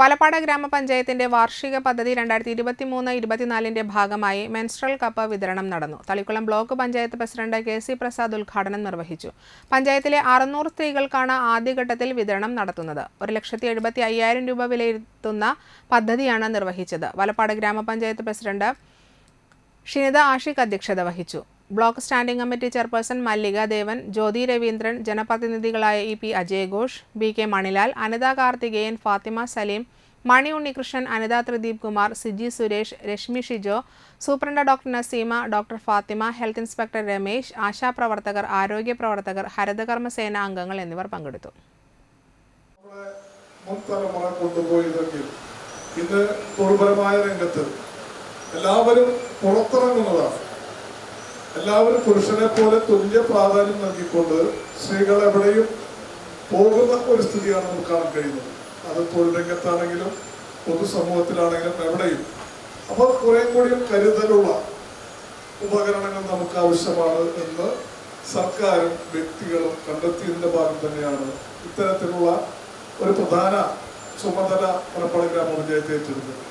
വലപ്പാട് ഗ്രാമപഞ്ചായത്തിന്റെ വാർഷിക പദ്ധതി രണ്ടായിരത്തി ഇരുപത്തി മൂന്ന് ഇരുപത്തിനാലിന്റെ ഭാഗമായി മെൻസ്ട്രൽ കപ്പ് വിതരണം നടന്നു. Thalikkulam block panchayat president K C Prasad ഉദ്ഘാടനം നിർവഹിച്ചു. പഞ്ചായത്തിലെ അറുന്നൂറ് സ്ത്രീകൾക്കാണ് ആദ്യഘട്ടത്തിൽ വിതരണം നടത്തുന്നത്. ഒരു ലക്ഷത്തി എഴുപത്തി അയ്യായിരം രൂപ വിലയിരുത്തുന്ന പദ്ധതിയാണ് നിർവഹിച്ചത്. വലപ്പാട് ഗ്രാമപഞ്ചായത്ത് പ്രസിഡന്റ് ഷിനിത ആഷിഖ് അധ്യക്ഷത വഹിച്ചു. Block standing committee chairperson Mallika Devan Jyothi Raveendran ജനപ്രതിനിധികളായ E P Ajay Ghosh B K Manilal Anitha Karthikeyan Fathima Saleem Mani Unnikrishnan Anitha Thrideep Kumar Siji Suresh Rashmi Shijo superintendent doctor Naseema doctor Fathima health inspector Ramesh ആശാപ്രവർത്തകർ ആരോഗ്യ പ്രവർത്തകർ ഹരിതകർമ്മസേന അംഗങ്ങൾ എന്നിവർ പങ്കെടുത്തു. എല്ലാവരും പുറത്തിറങ്ങുന്നതാണ്. എല്ലാവരും പുരുഷനെ പോലെ തുല്യ പ്രാധാന്യം നൽകിക്കൊണ്ട് സ്ത്രീകൾ എവിടെയും പോകുന്ന ഒരു സ്ഥിതിയാണ് നമുക്ക് കാണാൻ കഴിയുന്നത്. അത് തൊഴിൽ രംഗത്താണെങ്കിലും പൊതുസമൂഹത്തിലാണെങ്കിലും എവിടെയും. അപ്പോൾ കുറെ കൂടി കരുതലുള്ള ഉപകരണങ്ങൾ നമുക്ക് ആവശ്യമാണ് എന്ന് സർക്കാരും വ്യക്തികളും കണ്ടെത്തിയതിന്റെ ഭാഗം തന്നെയാണ് ഇത്തരത്തിലുള്ള ഒരു പ്രധാന ചുമതല മലപ്പുറം ഗ്രാമപഞ്ചായത്ത് ഏറ്റെടുത്തത്.